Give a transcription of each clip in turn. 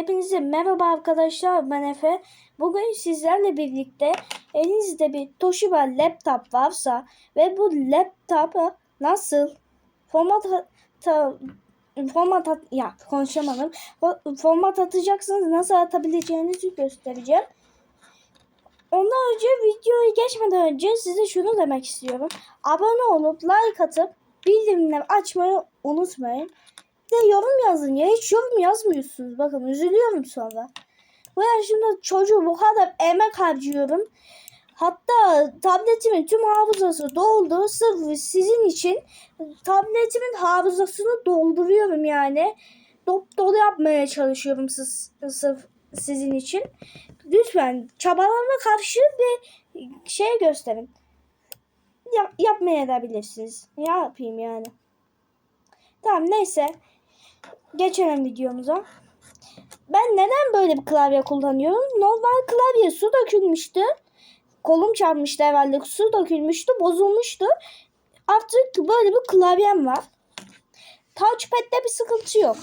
Hepinize merhaba arkadaşlar ben Efe. Bugün sizlerle birlikte elinizde bir Toshiba laptop varsa ve bu laptopu nasıl format ta, format at, ya konuşamadım. Fo- Format atacaksınız nasıl atabileceğinizi göstereceğim. Ondan önce videoyu geçmeden önce size şunu demek istiyorum. Abone olup like atıp bildirimleri açmayı unutmayın. De yorum yazın ya. Hiç yorum yazmıyorsunuz. Bakın üzülüyorum sonra. Bu yaşımda çocuğu bu kadar emek harcıyorum. Hatta tabletimin tüm hafızası doldu. Sırf sizin için tabletimin hafızasını dolduruyorum yani. Dop dolu yapmaya çalışıyorum siz, sırf sizin için. Lütfen çabalarıma karşı bir şey gösterin. Yap, yapmaya da bilirsiniz. Ne yapayım yani. Tamam neyse. Geçelim videomuza. Ben neden böyle bir klavye kullanıyorum? Normal klavye su dökülmüştü. Kolum çarpmıştı herhalde. Su dökülmüştü. Bozulmuştu. Artık böyle bir klavyem var. Touchpad'de bir sıkıntı yok.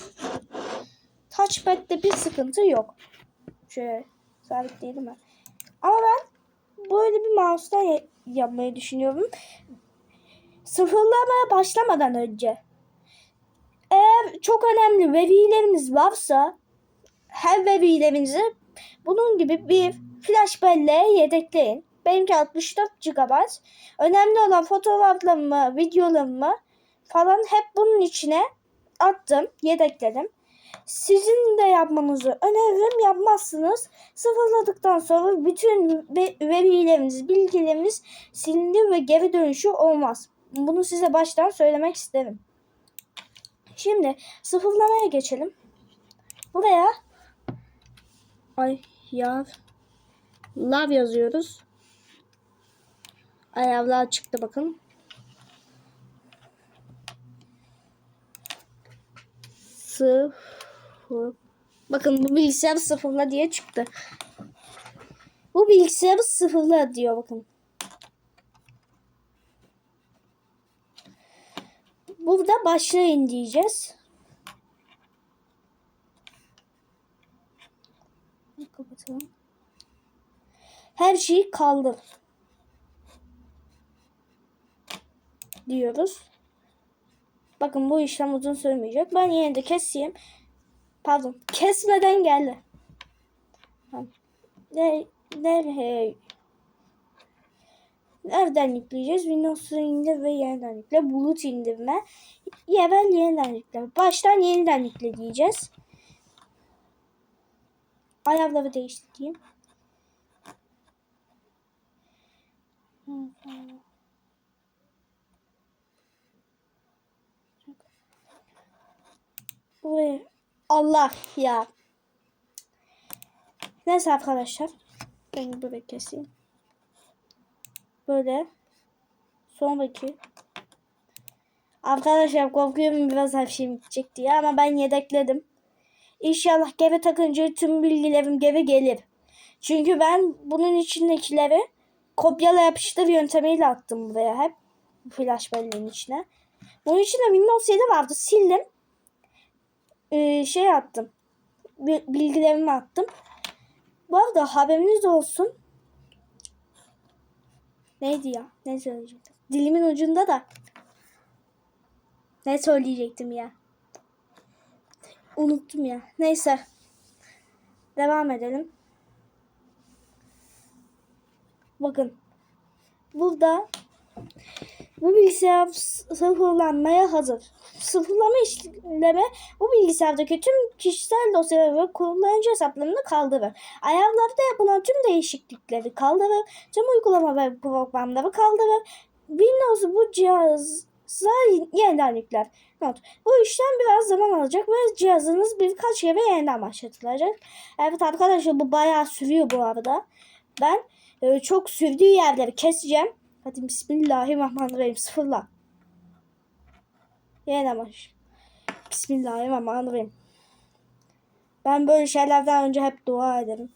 Touchpad'de bir sıkıntı yok. Şöyle sabitleyelim mi? Ama ben böyle bir mouse'dan ya- yapmayı düşünüyorum. Sıfırlamaya başlamadan önce eğer çok önemli verileriniz varsa her verilerinizi bunun gibi bir flash belleğe yedekleyin. Benimki 64 GB. Önemli olan fotoğraflarımı, videolarımı falan hep bunun içine attım, yedekledim. Sizin de yapmanızı öneririm. Yapmazsınız. Sıfırladıktan sonra bütün ve- verileriniz, bilgileriniz silinir ve geri dönüşü olmaz. Bunu size baştan söylemek isterim. Şimdi sıfırlamaya geçelim. Buraya ay ya love yazıyoruz. Ayavlar çıktı bakın. Sıfır. Bakın bu bilgisayar sıfırla diye çıktı. Bu bilgisayarı sıfırla diyor bakın. Burada başlayın diyeceğiz. Kapatalım. Her şeyi kaldır. Diyoruz. Bakın bu işlem uzun sürmeyecek. Ben yine de keseyim. Pardon. Kesmeden geldi. Ne, ne, Nereden yükleyeceğiz? Windows'u indir ve yeniden yükle. Bulut indirme. Yerel yeniden yükle. Baştan yeniden yükle diyeceğiz. Ayarları değiştireyim. Buraya. Allah ya. Neyse arkadaşlar. Ben böyle keseyim. Böyle. Sonraki. Arkadaşlar korkuyorum biraz her şeyim gidecek diye ama ben yedekledim. İnşallah geri takınca tüm bilgilerim geri gelir. Çünkü ben bunun içindekileri kopyala yapıştır yöntemiyle attım buraya hep. Flash belleğin içine. Bunun içinde Windows 7 vardı. Sildim. Ee, şey attım. Bi- Bilgilerimi attım. Bu arada haberiniz olsun. Neydi ya? Ne söyleyecektim? Dilimin ucunda da. Ne söyleyecektim ya? Unuttum ya. Neyse. Devam edelim. Bakın. Burada bu bilgisayar sıfırlanmaya hazır. Sıfırlama işlemi bu bilgisayardaki tüm kişisel dosyaları ve kullanıcı hesaplarını kaldırır. Ayarlarda yapılan tüm değişiklikleri kaldırır. Tüm uygulama ve programları kaldırır. Windows bu cihaza yeniden yükler. Not. Bu işlem biraz zaman alacak ve cihazınız birkaç kere yeniden başlatılacak. Evet arkadaşlar bu bayağı sürüyor bu arada. Ben e, çok sürdüğü yerleri keseceğim. Hadi Bismillahirrahmanirrahim sıfırla. Yeniden baş. Bismillahirrahmanirrahim. Ben böyle şeylerden önce hep dua ederim.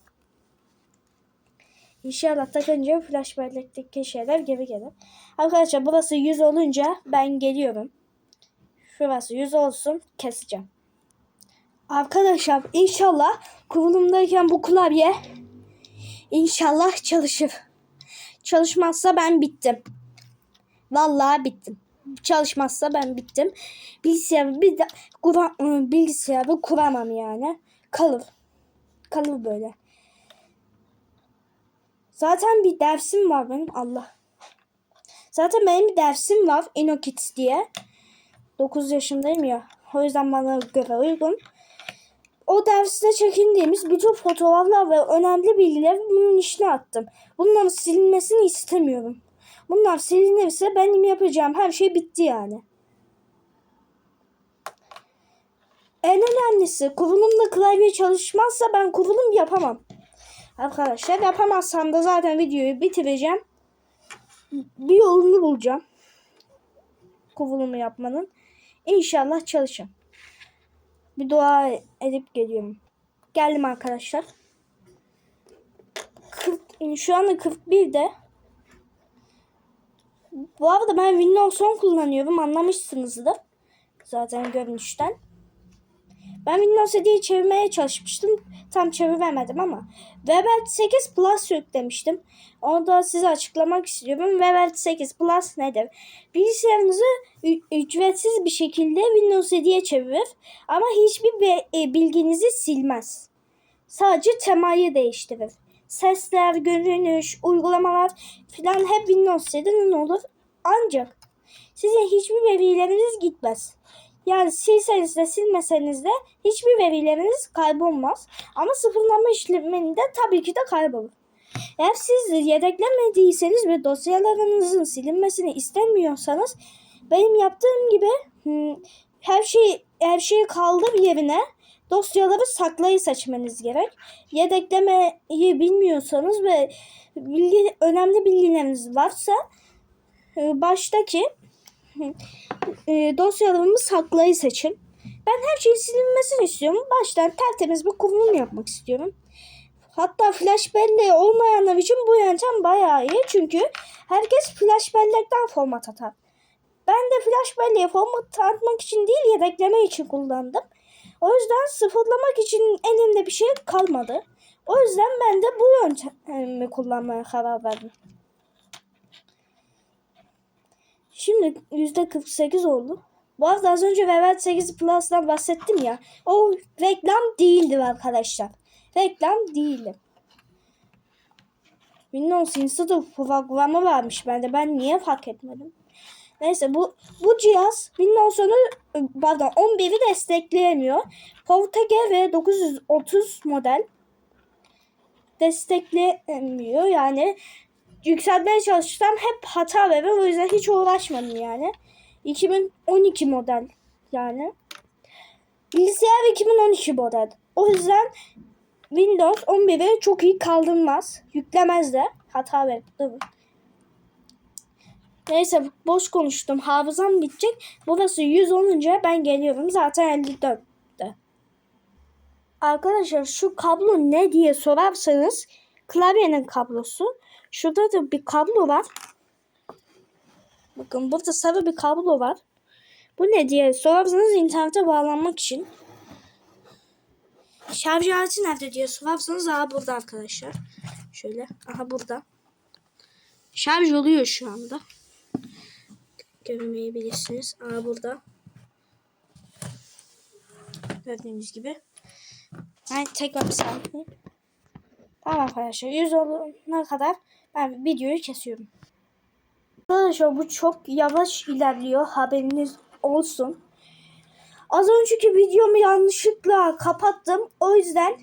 İnşallah takınca flash bellekteki şeyler geri gelir. Arkadaşlar burası 100 olunca ben geliyorum. Şurası 100 olsun keseceğim. Arkadaşlar inşallah kurulumdayken bu klavye inşallah çalışır. Çalışmazsa ben bittim. Vallahi bittim. Çalışmazsa ben bittim. Bilgisayarı bir de kura, ıı, bilgisayarı kuramam yani. Kalır. Kalır böyle. Zaten bir dersim var benim. Allah. Zaten benim bir dersim var. InnoKids diye. 9 yaşındayım ya. O yüzden bana göre uygun. O derste çekindiğimiz bütün fotoğraflar ve önemli bilgileri bunun içine attım. Bunların silinmesini istemiyorum. Bunlar silinirse benim yapacağım her şey bitti yani. En önemlisi kurulumda klavye çalışmazsa ben kurulum yapamam. Arkadaşlar yapamazsam da zaten videoyu bitireceğim. Bir yolunu bulacağım. Kurulumu yapmanın. İnşallah çalışın. Bir dua edip geliyorum. Geldim arkadaşlar. 40, şu anda 41'de. Bu arada ben Windows 10 kullanıyorum. Anlamışsınızdır. Zaten görünüşten. Ben Windows 7'yi çevirmeye çalışmıştım. Tam çeviremedim ama. Weber 8 Plus yüklemiştim. Onu da size açıklamak istiyorum. Weber 8 Plus nedir? Bilgisayarınızı ücretsiz bir şekilde Windows 7'ye çevirir. Ama hiçbir e, bilginizi silmez. Sadece temayı değiştirir. Sesler, görünüş, uygulamalar filan hep Windows 7'nin olur. Ancak sizin hiçbir verileriniz gitmez. Yani silseniz de silmeseniz de hiçbir verileriniz kaybolmaz. Ama sıfırlama işleminde tabii ki de kaybolur. Eğer siz yedeklemediyseniz ve dosyalarınızın silinmesini istemiyorsanız benim yaptığım gibi hmm, her şeyi her şeyi kaldır yerine dosyaları saklayı seçmeniz gerek. Yedeklemeyi bilmiyorsanız ve bilgi, önemli bilgileriniz varsa e, baştaki e, dosyalarımı saklayı seçin. Ben her şeyin silinmesini istiyorum. Baştan tertemiz bir kurulum yapmak istiyorum. Hatta flash belleği olmayanlar için bu yöntem bayağı iyi. Çünkü herkes flash bellekten format atar. Ben de flash belleği format atmak için değil yedekleme için kullandım. O yüzden sıfırlamak için elimde bir şey kalmadı. O yüzden ben de bu yöntemi kullanmaya karar verdim. Şimdi %48 oldu. Bu arada az önce Velvet 8 Plus'tan bahsettim ya. O reklam değildi arkadaşlar. Reklam değildi. Windows Install programı varmış bende. Ben niye fark etmedim? Neyse bu bu cihaz Windows 10'u pardon 11'i destekleyemiyor. Portage ve 930 model desteklemiyor. Yani yükseltmeye çalışsam hep hata verir. O yüzden hiç uğraşmadım yani. 2012 model yani. Bilgisayar 2012 model. O yüzden Windows 11'i çok iyi kaldırmaz. Yüklemez de. Hata verir. Dur. Neyse boş konuştum. Hafızam bitecek. Burası 100 olunca ben geliyorum. Zaten 54'te. Arkadaşlar şu kablo ne diye sorarsanız klavyenin kablosu. Şurada da bir kablo var. Bakın burada sarı bir kablo var. Bu ne diye sorarsanız internete bağlanmak için. Şarj aleti nerede diye sorarsanız aha burada arkadaşlar. Şöyle aha burada. Şarj oluyor şu anda. Görmeyebilirsiniz. Aha burada. Gördüğünüz gibi. Ben tekrar bir saniye. Tamam arkadaşlar. 100 olana kadar ben videoyu kesiyorum. Arkadaşlar bu çok yavaş ilerliyor. Haberiniz olsun. Az önceki videomu yanlışlıkla kapattım. O yüzden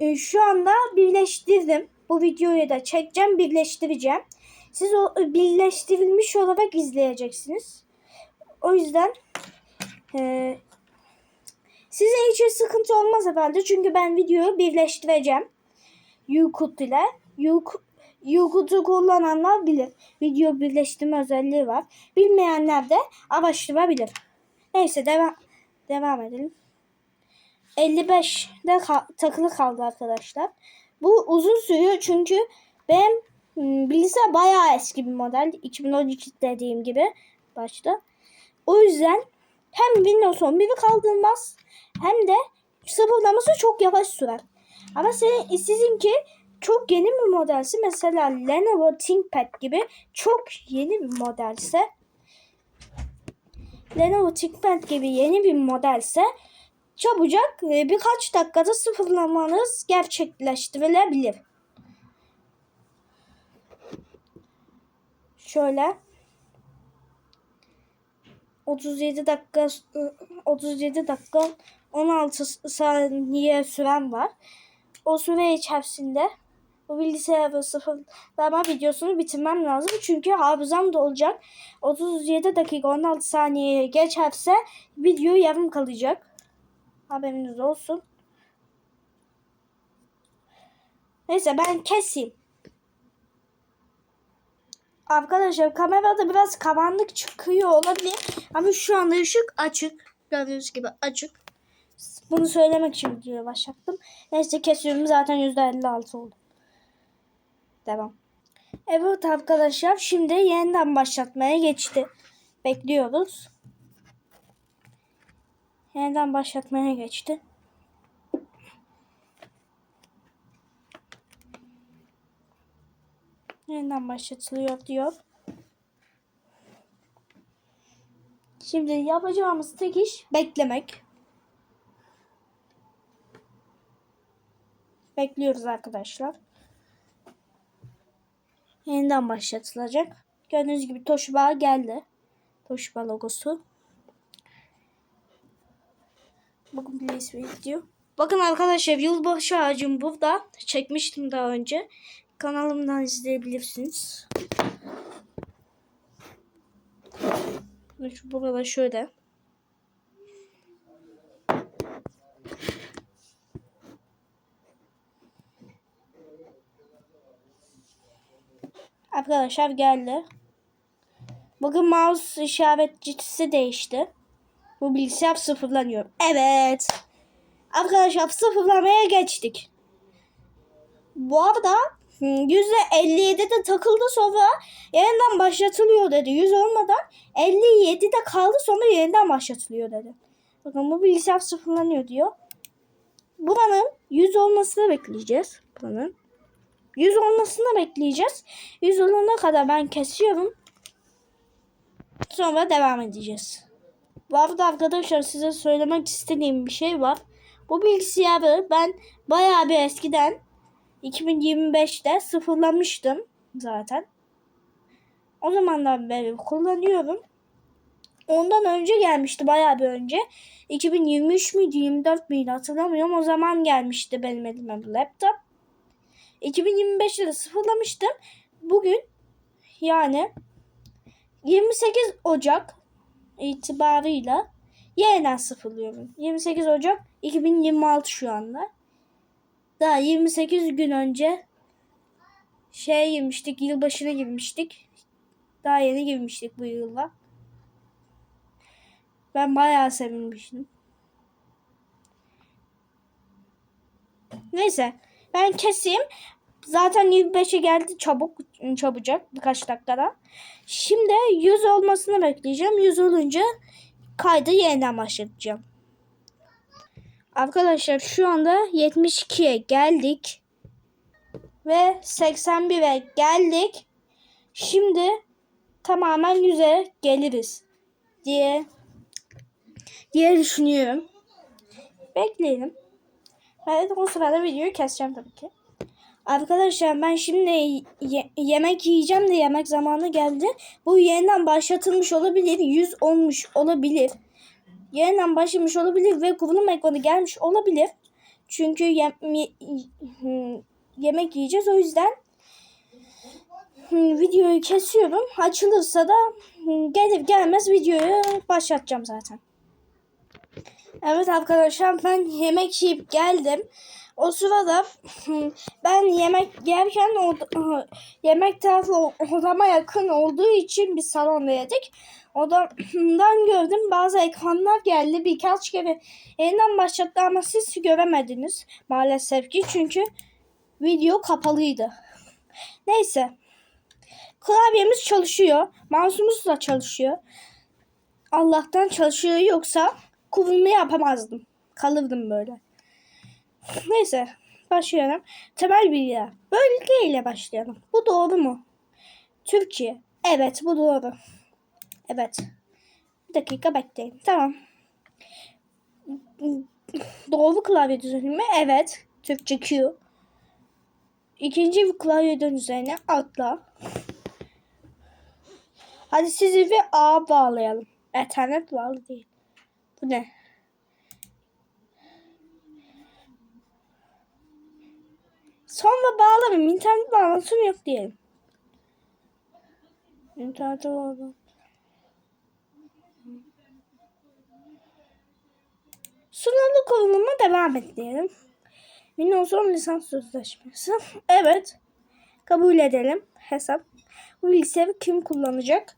e, şu anda birleştirdim. Bu videoyu da çekeceğim, birleştireceğim. Siz o e, birleştirilmiş olarak izleyeceksiniz. O yüzden e, sizin için sıkıntı olmaz herhalde. Çünkü ben videoyu birleştireceğim. Youtube ile. YouTube'u kullananlar bilir. Video birleştirme özelliği var. Bilmeyenler de araştırabilir. Neyse devam devam edelim. 55'de ka- takılı kaldı arkadaşlar. Bu uzun sürüyor çünkü benim hmm, bilgisayar bayağı eski bir model. 2012 dediğim gibi başta. O yüzden hem Windows 11'i kaldırmaz hem de sıfırlaması çok yavaş sürer. Ama senin sizinki çok yeni bir modelse mesela Lenovo ThinkPad gibi çok yeni bir modelse Lenovo ThinkPad gibi yeni bir modelse çabucak e, birkaç dakikada sıfırlamanız gerçekleştirilebilir. Şöyle 37 dakika 37 dakika 16 saniye süren var. O süre içerisinde bu bilgisayarı sıfırlama videosunu bitirmem lazım. Çünkü hafızam da olacak. 37 dakika 16 saniyeye geçerse video yarım kalacak. Haberiniz olsun. Neyse ben keseyim. Arkadaşlar kamerada biraz karanlık çıkıyor olabilir. Ama şu anda ışık açık. Gördüğünüz gibi açık. Bunu söylemek için videoya başlattım. Neyse kesiyorum zaten %56 oldu. Devam. Evet arkadaşlar şimdi yeniden başlatmaya geçti. Bekliyoruz. Yeniden başlatmaya geçti. Yeniden başlatılıyor diyor. Şimdi yapacağımız tek iş beklemek. Bekliyoruz arkadaşlar. Yeniden başlatılacak. Gördüğünüz gibi Toshiba geldi. Toshiba logosu. Bakın ismi diyor. Bakın arkadaşlar yılbaşı ağacım burada. Çekmiştim daha önce. Kanalımdan izleyebilirsiniz. Şu burada şöyle. Arkadaşlar geldi. Bakın mouse işaretçisi değişti. Bu bilgisayar sıfırlanıyor. Evet. Arkadaşlar sıfırlamaya geçtik. Bu arada %57'de takıldı sonra yeniden başlatılıyor dedi. 100 olmadan 57'de kaldı sonra yeniden başlatılıyor dedi. Bakın bu bilgisayar sıfırlanıyor diyor. Buranın 100 olmasını bekleyeceğiz. Buranın. 100 olmasını bekleyeceğiz. 100 olana kadar ben kesiyorum. Sonra devam edeceğiz. Bu arada arkadaşlar size söylemek istediğim bir şey var. Bu bilgisayarı ben bayağı bir eskiden 2025'te sıfırlamıştım zaten. O zamandan beri kullanıyorum. Ondan önce gelmişti bayağı bir önce. 2023 müydü 24 müydü hatırlamıyorum. O zaman gelmişti benim elime bu laptop. 2025'te de sıfırlamıştım. Bugün yani 28 Ocak itibarıyla yeniden sıfırlıyorum. 28 Ocak 2026 şu anda. Daha 28 gün önce şey girmiştik, yılbaşına girmiştik. Daha yeni girmiştik bu yılla. Ben bayağı sevinmiştim. Neyse ben keseyim. Zaten 25'e geldi çabuk çabucak birkaç dakikada. Şimdi 100 olmasını bekleyeceğim. 100 olunca kaydı yeniden başlatacağım. Arkadaşlar şu anda 72'ye geldik. Ve 81'e geldik. Şimdi tamamen 100'e geliriz diye diye düşünüyorum. Bekleyelim. Evet o sırada videoyu keseceğim tabii ki. Arkadaşlar ben şimdi ye- yemek yiyeceğim de yemek zamanı geldi. Bu yeniden başlatılmış olabilir. 100 olmuş olabilir. Yeniden başlamış olabilir ve kurulum ekranı gelmiş olabilir. Çünkü ye- yemek yiyeceğiz o yüzden videoyu kesiyorum. Açılırsa da gelir gelmez videoyu başlatacağım zaten. Evet arkadaşlar ben yemek yiyip geldim. O sırada ben yemek yerken yemek tarafı odama yakın olduğu için bir salonda yedik. Odamdan gördüm bazı ekranlar geldi. Birkaç kere yeniden başlattı ama siz göremediniz maalesef ki. Çünkü video kapalıydı. Neyse. Klavyemiz çalışıyor. Mouse'umuz da çalışıyor. Allah'tan çalışıyor yoksa kurulumu yapamazdım. Kalırdım böyle. Neyse başlıyorum. Temel bilgiler. Bölge ile başlayalım. Bu doğru mu? Türkiye. Evet bu doğru. Evet. Bir dakika bekleyin. Tamam. Doğru klavye düzeni mi? Evet. Türkçe Q. İkinci klavyeden üzerine atla. Hadi sizi bir A bağlayalım. Ethernet bağlı değil. Bu ne? Sonra bağlarım. İnternet bağlantım yok diyelim. İnternet bağlı. Sınırlı kuruluma devam et diyelim. Windows 10 lisans sözleşmesi. Evet. Kabul edelim. Hesap. Bu bilgisayarı kim kullanacak?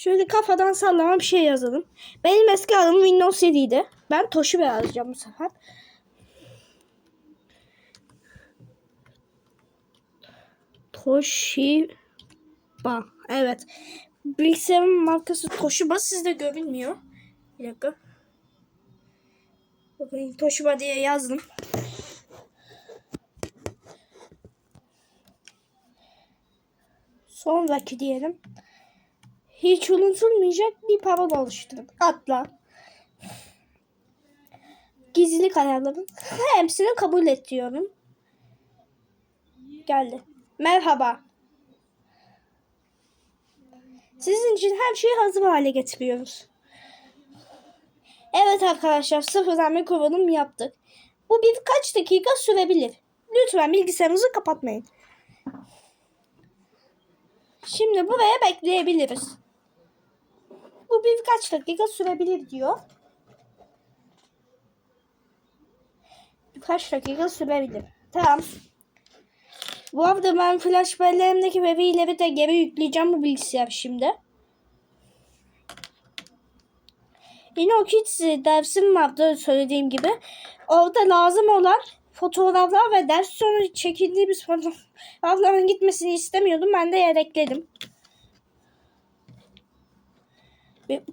Şöyle kafadan sallama bir şey yazalım. Benim eski adım Windows 7 idi. Ben Toshiba yazacağım bu sefer. Toshiba. Evet. Bilgisayarın markası Toshiba sizde görünmüyor. Bir dakika. Bakın Toshiba diye yazdım. Sonraki diyelim. Hiç unutulmayacak bir parola oluşturun. Atla. Gizlilik ayarlarım. Hepsini kabul et diyorum. Geldi. Merhaba. Sizin için her şeyi hazır hale getiriyoruz. Evet arkadaşlar sıfırdan bir kurulum yaptık. Bu birkaç dakika sürebilir. Lütfen bilgisayarınızı kapatmayın. Şimdi buraya bekleyebiliriz. Bu birkaç dakika sürebilir diyor. Birkaç dakika sürebilir. Tamam. Bu arada ben flash belleğimdeki verileri de geri yükleyeceğim bu bilgisayar şimdi. Yine o Kids dersim vardı söylediğim gibi. Orada lazım olan fotoğraflar ve ders sonu çekildiğimiz fotoğrafların gitmesini istemiyordum. Ben de yedekledim. Ve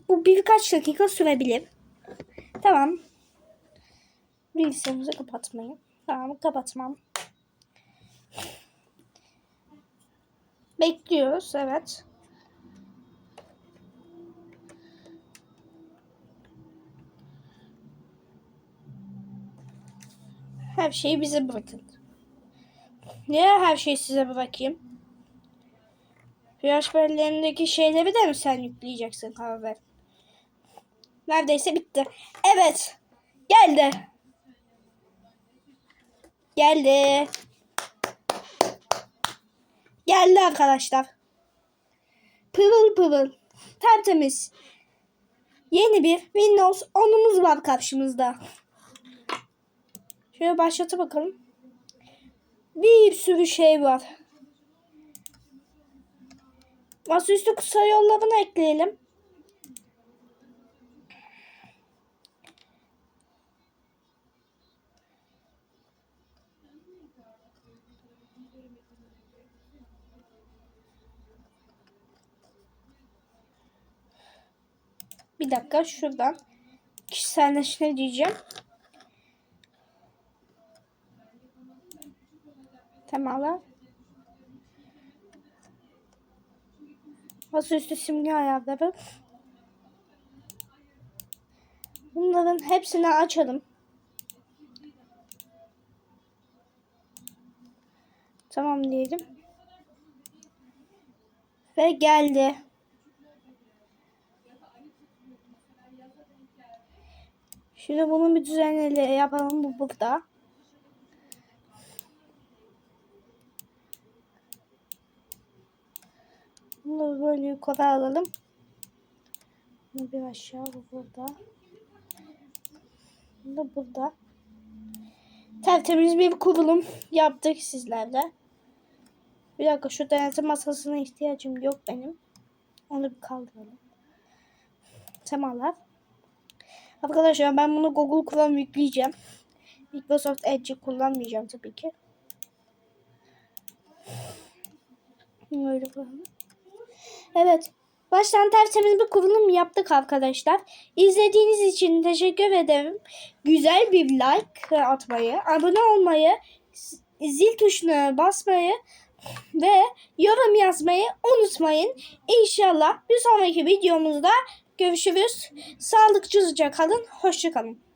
Bu birkaç dakika sürebilir. Tamam. Bilgisayarımızı kapatmayın. Tamam kapatmam. Bekliyoruz evet. Her şeyi bize bırakın. Niye her şeyi size bırakayım? Flash belleğindeki şeyleri de mi sen yükleyeceksin haber? Neredeyse bitti. Evet. Geldi. Geldi. Geldi arkadaşlar. Pırıl pırıl. Tertemiz. Yeni bir Windows 10'umuz var karşımızda. Şöyle başlatı bakalım. Bir sürü şey var. Masaüstü kısa yollarını ekleyelim. Bir dakika şuradan kişiselleşme diyeceğim. Temalar. Masaüstü simge ayarları. Bunların hepsini açalım. Tamam diyelim. Ve geldi. Şimdi bunun bir düzenle yapalım bu burada. Bunu böyle yukarı alalım. Bunu bir aşağı bu burada. Bu da burada. Tertemiz bir kurulum yaptık sizlerle. Bir dakika şu denetim masasına ihtiyacım yok benim. Onu bir kaldıralım. Temalar. Arkadaşlar ben bunu Google Chrome yükleyeceğim. Microsoft Edge'i kullanmayacağım tabii ki. Böyle koyalım. Evet. Baştan tertemiz bir kurulum yaptık arkadaşlar. İzlediğiniz için teşekkür ederim. Güzel bir like atmayı, abone olmayı, zil tuşuna basmayı ve yorum yazmayı unutmayın. İnşallah bir sonraki videomuzda görüşürüz. Sağlıkçılıca kalın, hoşça kalın.